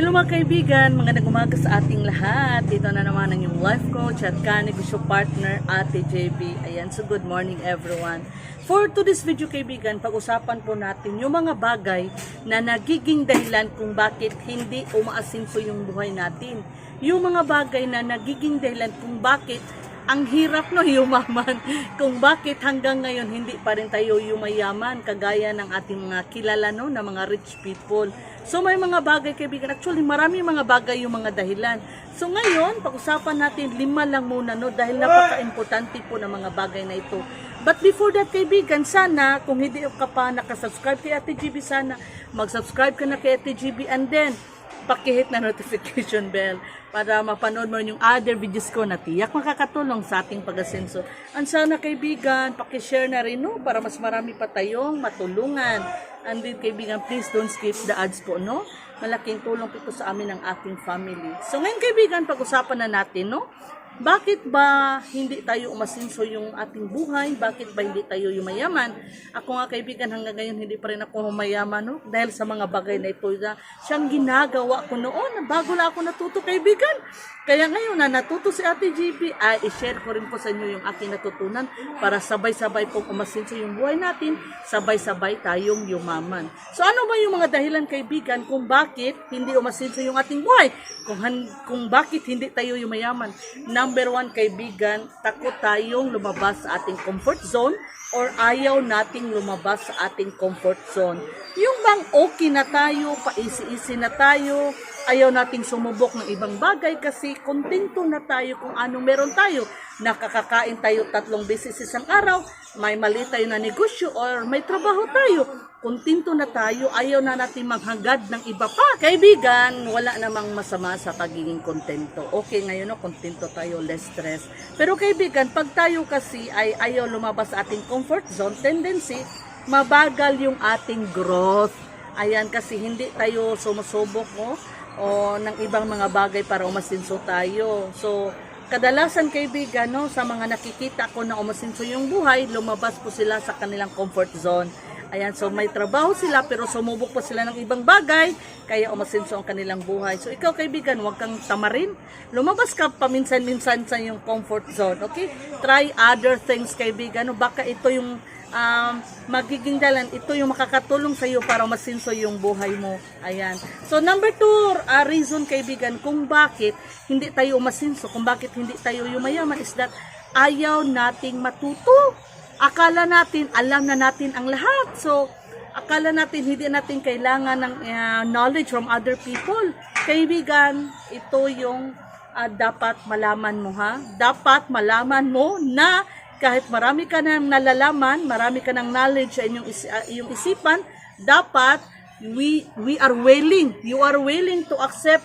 Hello mga kaibigan, mga umaga sa ating lahat. Ito na naman ang yung life coach at kanegosyo partner, Ate JB. Ayan, so good morning everyone. For today's video kaibigan, pag-usapan po natin yung mga bagay na nagiging dahilan kung bakit hindi umaasinso yung buhay natin. Yung mga bagay na nagiging dahilan kung bakit ang hirap no yumaman kung bakit hanggang ngayon hindi pa rin tayo yumayaman kagaya ng ating mga kilala no na mga rich people. So may mga bagay kaibigan, actually marami mga bagay yung mga dahilan. So ngayon, pag-usapan natin lima lang muna no dahil napaka-importante po ng mga bagay na ito. But before that kaibigan, sana kung hindi ka pa nakasubscribe kay Ate GB sana mag-subscribe ka na kay Ate GB and then pakihit na notification bell para mapanood mo yung other videos ko na tiyak makakatulong sa ating pag-asenso. Ang sana kaibigan, pakishare na rin no, para mas marami pa tayong matulungan. And then kaibigan, please don't skip the ads po, no? Malaking tulong po sa amin ng ating family. So ngayon kaibigan, pag-usapan na natin, no? Bakit ba hindi tayo umasinso yung ating buhay? Bakit ba hindi tayo yumayaman? Ako nga kaibigan, hanggang ngayon hindi pa rin ako humayaman no? dahil sa mga bagay na ito na siyang ginagawa ko noon bago lang ako natuto kaibigan. Kaya ngayon na natuto si Ate GB, ay i-share ko rin po sa inyo yung aking natutunan para sabay-sabay pong umasinso yung buhay natin, sabay-sabay tayong yumaman. So ano ba yung mga dahilan kaibigan kung bakit hindi umasinso yung ating buhay? Kung, kung bakit hindi tayo yumayaman? Number one kaibigan, takot tayong lumabas sa ating comfort zone or ayaw nating lumabas sa ating comfort zone. Yung bang okay na tayo, paisi-isi na tayo, ayaw nating sumubok ng ibang bagay kasi kontento na tayo kung anong meron tayo. Nakakakain tayo tatlong beses isang araw, may mali tayo na negosyo or may trabaho tayo. Kontento na tayo, ayaw na natin maghagad ng iba pa. Kaibigan, wala namang masama sa pagiging kontento. Okay ngayon, no, kontento tayo, less stress. Pero kaibigan, pag tayo kasi ay ayaw lumabas sa ating comfort zone, tendency, mabagal yung ating growth. Ayan, kasi hindi tayo sumusubok mo o ng ibang mga bagay para umasinso tayo. So, kadalasan kaibigan, no, sa mga nakikita ko na umasinso yung buhay, lumabas po sila sa kanilang comfort zone. Ayan, so may trabaho sila pero sumubok pa sila ng ibang bagay, kaya umasinso ang kanilang buhay. So ikaw kaibigan, huwag kang tamarin. Lumabas ka paminsan-minsan sa yung comfort zone, okay? Try other things kaibigan. No? Baka ito yung um, magiging dalan, ito yung makakatulong sa iyo para masinso yung buhay mo. Ayan. So number two, uh, reason kaibigan kung bakit hindi tayo umasinso, kung bakit hindi tayo yumayaman is that ayaw nating matuto. Akala natin, alam na natin ang lahat. So, akala natin hindi natin kailangan ng uh, knowledge from other people. Kaibigan, ito yung uh, dapat malaman mo ha. Dapat malaman mo na kahit marami ka nang nalalaman, marami ka ng knowledge sa inyong, is, uh, iyong isipan, dapat we we are willing, you are willing to accept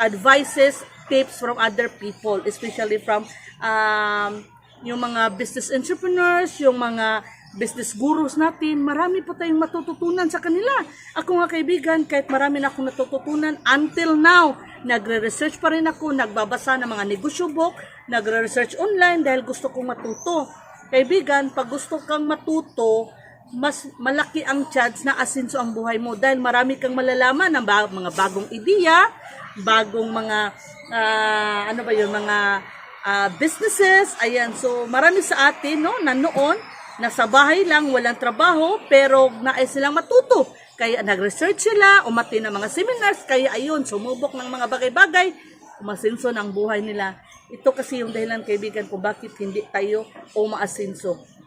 advices, tips from other people, especially from um, yung mga business entrepreneurs, yung mga business gurus natin, marami po tayong matututunan sa kanila. Ako nga kaibigan, kahit marami na akong natututunan, until now, nagre-research pa rin ako, nagbabasa ng mga negosyo book, nagre-research online dahil gusto kong matuto. Kaibigan, pag gusto kang matuto, mas malaki ang chance na asinso ang buhay mo dahil marami kang malalaman ng mga bagong ideya, bagong mga ah, ano ba yun, mga ah, businesses. Ayan, so marami sa atin no na noon nasa bahay lang, walang trabaho, pero nais silang matuto. Kaya nag-research sila, umati ng mga seminars, kaya ayun, sumubok ng mga bagay-bagay, umasinso ng buhay nila. Ito kasi yung dahilan kaibigan kung bakit hindi tayo umaasinso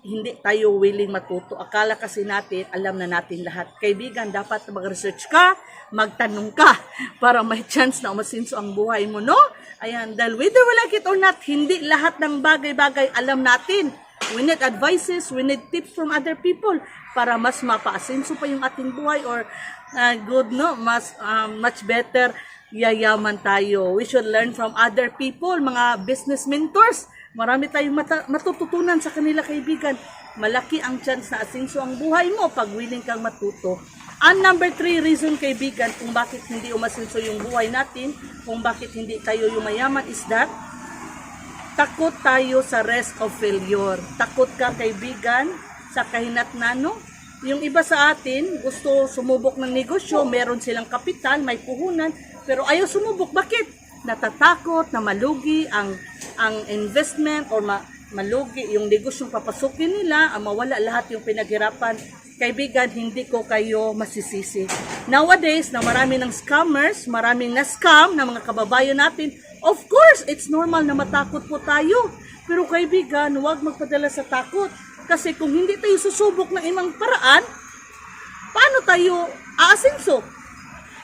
hindi tayo willing matuto. Akala kasi natin, alam na natin lahat. Kaibigan, dapat mag-research ka, magtanong ka, para may chance na umasinso ang buhay mo, no? Ayan, dahil whether we like it or not, hindi lahat ng bagay-bagay alam natin. We need advices, we need tips from other people para mas mapaasinso pa yung ating buhay or uh, good, no? Mas, um, much better yayaman tayo. We should learn from other people, mga business mentors. Marami tayong mata- matututunan sa kanila kaibigan. Malaki ang chance na asinso ang buhay mo pag willing kang matuto. Ang number three reason kaibigan kung bakit hindi umasinso yung buhay natin, kung bakit hindi tayo yumayaman is that takot tayo sa risk of failure. Takot ka kaibigan sa kahinatnano yung iba sa atin gusto sumubok ng negosyo, meron silang kapital, may puhunan, pero ayaw sumubok. Bakit? Natatakot na malugi ang ang investment or ma, malugi yung negosyong papasukin nila, ang mawala lahat yung pinaghirapan. Kaibigan, hindi ko kayo masisisi. Nowadays, na marami ng scammers, maraming na-scam ng mga kababayan natin, of course, it's normal na matakot po tayo. Pero kaibigan, huwag magpadala sa takot. Kasi kung hindi tayo susubok ng imang paraan, paano tayo aasenso?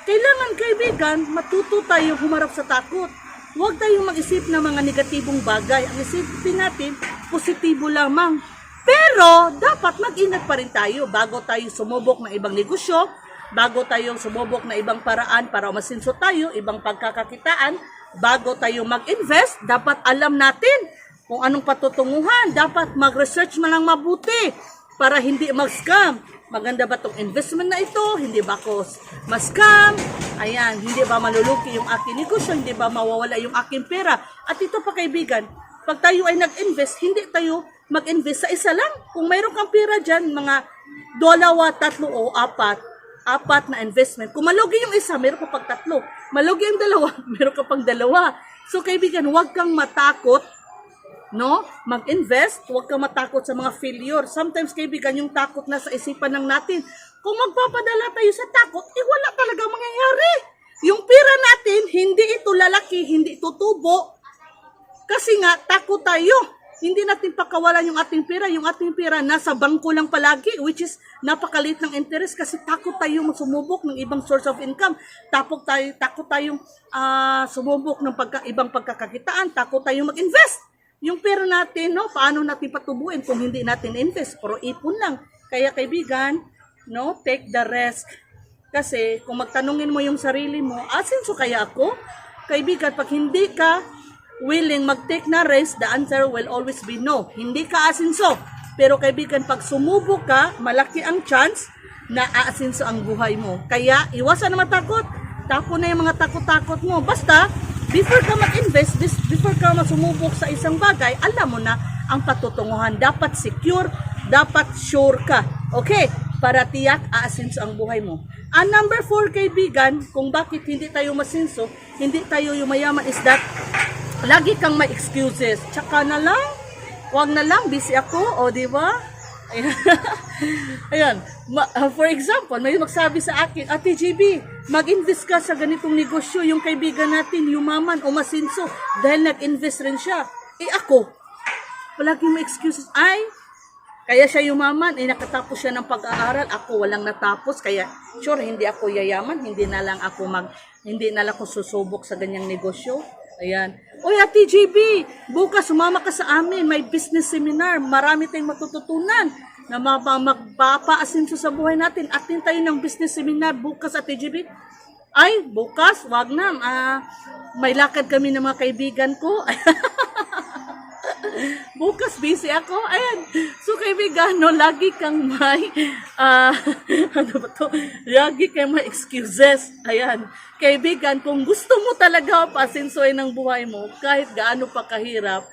Kailangan kaibigan, matuto tayo humarap sa takot. Huwag tayong mag-isip ng mga negatibong bagay. Ang isipin natin, positibo lamang. Pero, dapat mag-ingat pa rin tayo bago tayo sumubok ng ibang negosyo, bago tayo sumubok ng ibang paraan para umasinso tayo, ibang pagkakakitaan, bago tayo mag-invest, dapat alam natin kung anong patutunguhan. Dapat mag-research man lang mabuti para hindi mag-scam. Maganda ba tong investment na ito? Hindi ba ako ma-scam? Ayan, hindi ba maluluki yung aking negosyo? Hindi ba mawawala yung aking pera? At ito pa kaibigan, pag tayo ay nag-invest, hindi tayo mag-invest sa isa lang. Kung mayroon kang pera dyan, mga dalawa, tatlo o apat, apat na investment. Kung malugi yung isa, meron ka pag tatlo. Malugi yung dalawa, meron ka pang dalawa. So kaibigan, huwag kang matakot no? Mag-invest, huwag kang matakot sa mga failure. Sometimes, kaibigan, yung takot na sa isipan ng natin. Kung magpapadala tayo sa takot, eh wala talaga mangyayari. Yung pera natin, hindi ito lalaki, hindi ito tubo. Kasi nga, takot tayo. Hindi natin pakawalan yung ating pera. Yung ating pera nasa bangko lang palagi, which is napakalit ng interest kasi takot tayo sumubok ng ibang source of income. Takot tayo, takot tayong ah, sumubok ng pagka, ibang pagkakakitaan. Takot tayong mag-invest yung pera natin, no, paano natin patubuin kung hindi natin invest? Puro ipon lang. Kaya kaibigan, no, take the risk. Kasi kung magtanungin mo yung sarili mo, asenso kaya ako? Kaibigan, pag hindi ka willing mag-take na risk, the answer will always be no. Hindi ka asenso. Pero kaibigan, pag sumubok ka, malaki ang chance na aasenso ang buhay mo. Kaya, iwasan na matakot. Tapo na yung mga takot-takot mo. Basta, before ka mag-invest, before ka masumubok sa isang bagay, alam mo na ang patutunguhan. Dapat secure, dapat sure ka. Okay? Para tiyak aasinso ang buhay mo. Ang number four, kaibigan, kung bakit hindi tayo masinso, hindi tayo yumayaman is that lagi kang may excuses. Tsaka na lang, wag na lang, busy ako, o di ba? Ayan. Ayan. Uh, for example, may magsabi sa akin, Ate GB, mag-invest ka sa ganitong negosyo. Yung kaibigan natin, yumaman o masinso dahil nag-invest rin siya. Eh ako, palagi may excuses. Ay, kaya siya yumaman, eh nakatapos siya ng pag-aaral. Ako walang natapos, kaya sure, hindi ako yayaman. Hindi na lang ako mag, hindi na lang ako susubok sa ganyang negosyo. Ayan. Oy, Ate JB, bukas sumama ka sa amin. May business seminar. Marami tayong matututunan na magpapaasinso sa buhay natin. Atin tayo ng business seminar bukas, Ate JB. Ay, bukas, wag na. Ah, may lakad kami ng mga kaibigan ko. Bukas busy ako. Ayan. So kaibigan, no, lagi kang may ah ano ba to? Lagi kang may excuses. Ayan. Kaibigan, kung gusto mo talaga pasinsoy ng buhay mo, kahit gaano pa kahirap,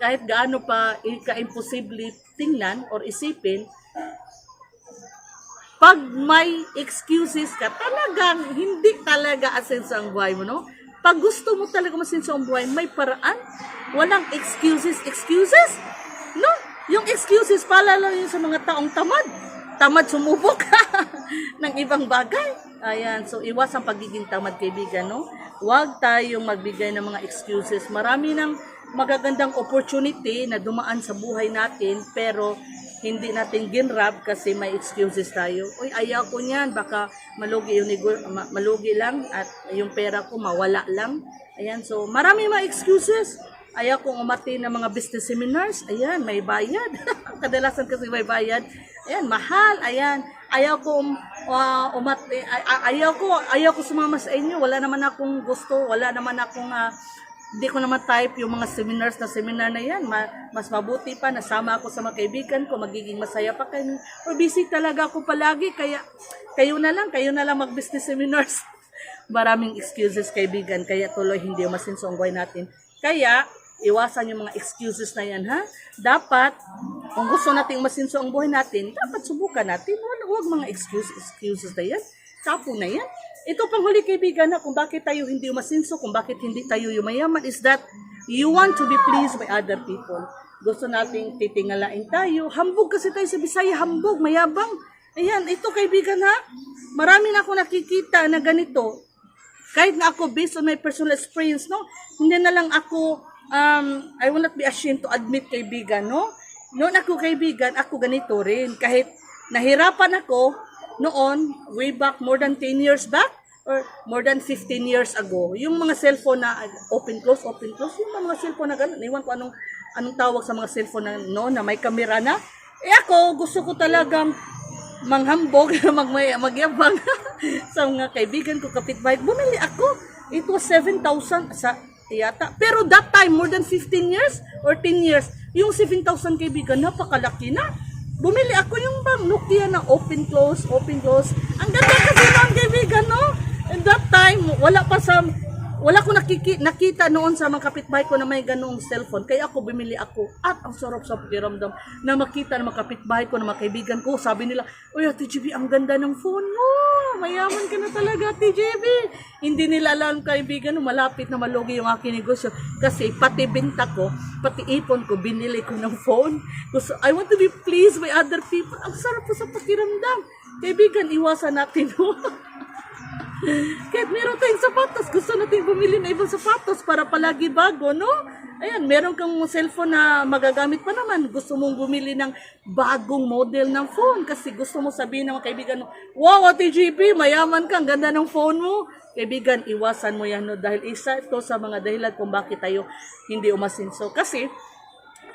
kahit gaano pa ka-imposible tingnan or isipin, pag may excuses ka, talagang hindi talaga asenso ang buhay mo, no? Pag gusto mo talaga masenso ang buhay, may paraan. Walang excuses, excuses. No? Yung excuses, palalo yun sa mga taong tamad. Tamad sumubok ng ibang bagay. Ayan, so iwas ang pagiging tamad, kaibigan, no? Huwag tayong magbigay ng mga excuses. Marami ng magagandang opportunity na dumaan sa buhay natin, pero hindi natin ginrab kasi may excuses tayo. Uy, ayaw ko niyan, baka malugi yung malugi lang at yung pera ko mawala lang. Ayan, so marami mga excuses. Ayaw kong umati ng mga business seminars. Ayan, may bayad. Kadalasan kasi may bayad. Ayan, mahal. Ayan. Ayaw kong uh, umati. ay- ay- ayaw ko, ayaw ko sumama sa inyo. Wala naman akong gusto. Wala naman akong ah, hindi ko naman type yung mga seminars na seminar na yan. Ma- mas mabuti pa, nasama ako sa mga kaibigan ko, magiging masaya pa kayo. Or busy talaga ako palagi, kaya kayo na lang, kayo na lang mag-business seminars. Maraming excuses kaibigan, kaya tuloy hindi masinso ang buhay natin. Kaya, Iwasan yung mga excuses na yan, ha? Dapat, kung gusto nating masinso ang buhay natin, dapat subukan natin. Huwag mga excuse, excuses na yan. Tapo na yan. Ito pang huli kaibigan na kung bakit tayo hindi masinso, kung bakit hindi tayo yumayaman is that you want to be pleased by other people. Gusto nating titingalain tayo. Hambog kasi tayo sa Bisaya, hambog, mayabang. Ayan, ito kaibigan ha. Marami na ako nakikita na ganito kahit na ako based on my personal experience, no, hindi na lang ako, um, I will not be ashamed to admit kaibigan, no? Noon ako kaibigan, ako ganito rin. Kahit nahirapan ako noon, way back, more than 10 years back, or more than 15 years ago, yung mga cellphone na uh, open close, open close, yung mga cellphone na gano'n, iwan ko anong, anong tawag sa mga cellphone na, no, na may camera na. Eh ako, gusto ko talagang manghambog, mag, magyabang sa mga kaibigan ko, kapitbahay. Bumili ako. It was 7,000 sa yata. Pero that time, more than 15 years or 10 years, yung 7,000 kaibigan, napakalaki na. Bumili ako yung bang Nokia na open close, open close. Ang ganda kasi ng kaibigan, no? And that time, wala pa sa wala ko nakiki, nakita noon sa mga kapitbahay ko na may ganong cellphone. Kaya ako bumili ako. At ang sarap sa pakiramdam na makita ng mga kapitbahay ko, ng mga kaibigan ko. Sabi nila, Uy, Ate JB, ang ganda ng phone mo. Mayaman ka na talaga, Ate JB. Hindi nila alam kaibigan, malapit na malugi yung aking negosyo. Kasi pati binta ko, pati ipon ko, binili ko ng phone. Gusto, I want to be pleased by other people. Ang sarap po sa pakiramdam. Kaibigan, iwasan natin. Kahit meron tayong sapatos, gusto natin bumili ng ibang sapatos para palagi bago, no? Ayan, meron kang cellphone na magagamit pa naman. Gusto mong bumili ng bagong model ng phone kasi gusto mo sabihin ng mga kaibigan mo, Wow, Ate GP, mayaman ka, ang ganda ng phone mo. Kaibigan, iwasan mo yan, no? Dahil isa ito sa mga dahilan kung bakit tayo hindi umasinso. Kasi,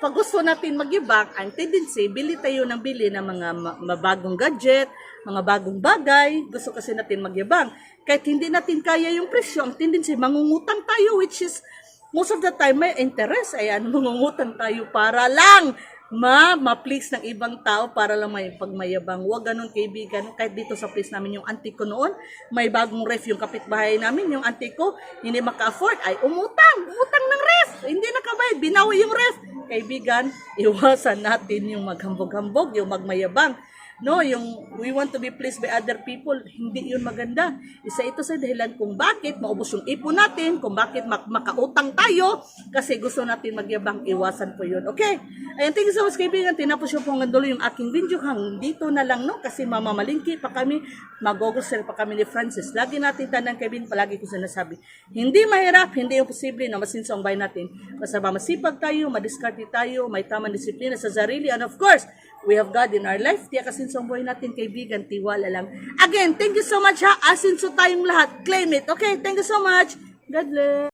pag gusto natin magyabang, ang tendency, bili tayo ng bili ng mga ma- mabagong gadget, mga bagong bagay, gusto kasi natin magyabang. Kahit hindi natin kaya yung presyo, ang tendency, mangungutang tayo, which is, most of the time, may interest. Ayan, mangungutang tayo para lang ma ma-please ng ibang tao para lang may pagmayabang. Huwag ganun kaibigan. Kahit dito sa place namin yung auntie ko noon, may bagong ref yung kapitbahay namin, yung auntie ko, hindi maka-afford, ay umutang, umutang ng ref. Hindi nakabayad, binawi yung ref. Kaibigan, iwasan natin yung maghambog-hambog, yung magmayabang. No, yung we want to be pleased by other people, hindi yun maganda. Isa ito sa dahilan kung bakit maubos yung ipon natin, kung bakit mak- makautang tayo, kasi gusto natin magyabang, iwasan po yun. Okay? Ayan, thank you so much kaibigan. Tinapos yung pong gandulo yung aking video. Hang dito na lang, no? Kasi mamamalingki pa kami, magogosel pa kami ni Francis. Lagi natin tandaan kaibigan, palagi ko sinasabi. Hindi mahirap, hindi imposible na masinso ang bayan natin. Basta ba masipag tayo, madiskarte tayo, may tamang disiplina sa sarili, and of course, We have God in our life. Tiyak asinso ang buhay natin, kaibigan, tiwala lang. Again, thank you so much ha. Asinso tayong lahat. Claim it. Okay, thank you so much. God bless.